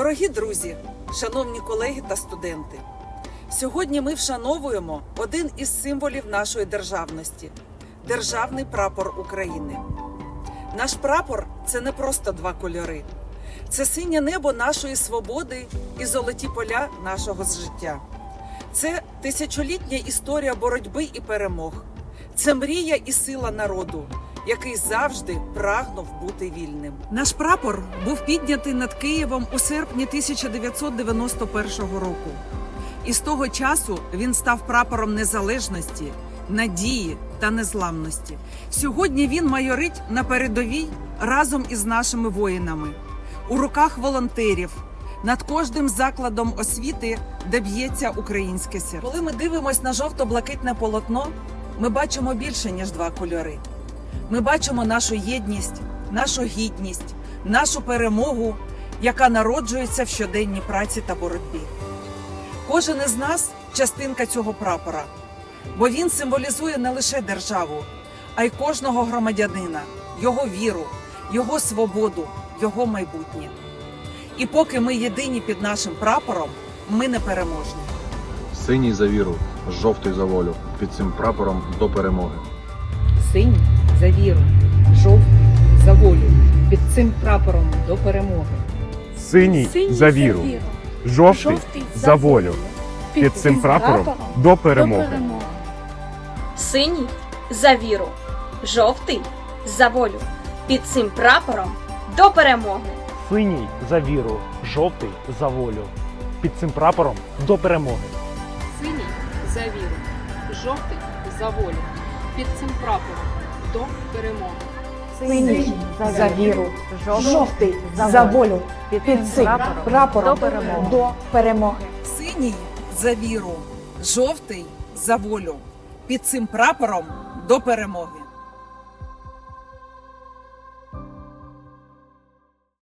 Дорогі друзі, шановні колеги та студенти, сьогодні ми вшановуємо один із символів нашої державності державний прапор України. Наш прапор це не просто два кольори, це синє небо нашої свободи і золоті поля нашого життя. Це тисячолітня історія боротьби і перемог. Це мрія і сила народу, який завжди прагнув бути вільним. Наш прапор був піднятий над Києвом у серпні 1991 року. І з того часу він став прапором незалежності, надії та незламності. Сьогодні він майорить на передовій разом із нашими воїнами, у руках волонтерів, над кожним закладом освіти, де б'ється українське серце. Коли ми дивимося на жовто-блакитне полотно, ми бачимо більше ніж два кольори. Ми бачимо нашу єдність, нашу гідність, нашу перемогу, яка народжується в щоденній праці та боротьбі. Кожен із нас частинка цього прапора, бо він символізує не лише державу, а й кожного громадянина, його віру, його свободу, його майбутнє. І поки ми єдині під нашим прапором, ми не переможні. Синій за віру, жовтий за волю. Під цим прапором до перемоги. Синій за віру, жовтий за волю. Під цим прапором до перемоги. Синій, за віру, жовтий, за волю. Під цим прапором до перемоги. Синій за віру, жовтий за волю. Під цим прапором до перемоги. Синій за віру, жовтий за волю. Під цим прапором до перемоги. Синій за віру, жовтий за волю. Під цим прапором до перемоги. Синій за віру, жовтий за волю. Під цим прапором до перемоги. Синій за віру, жовтий за волю. Під цим прапором до перемоги.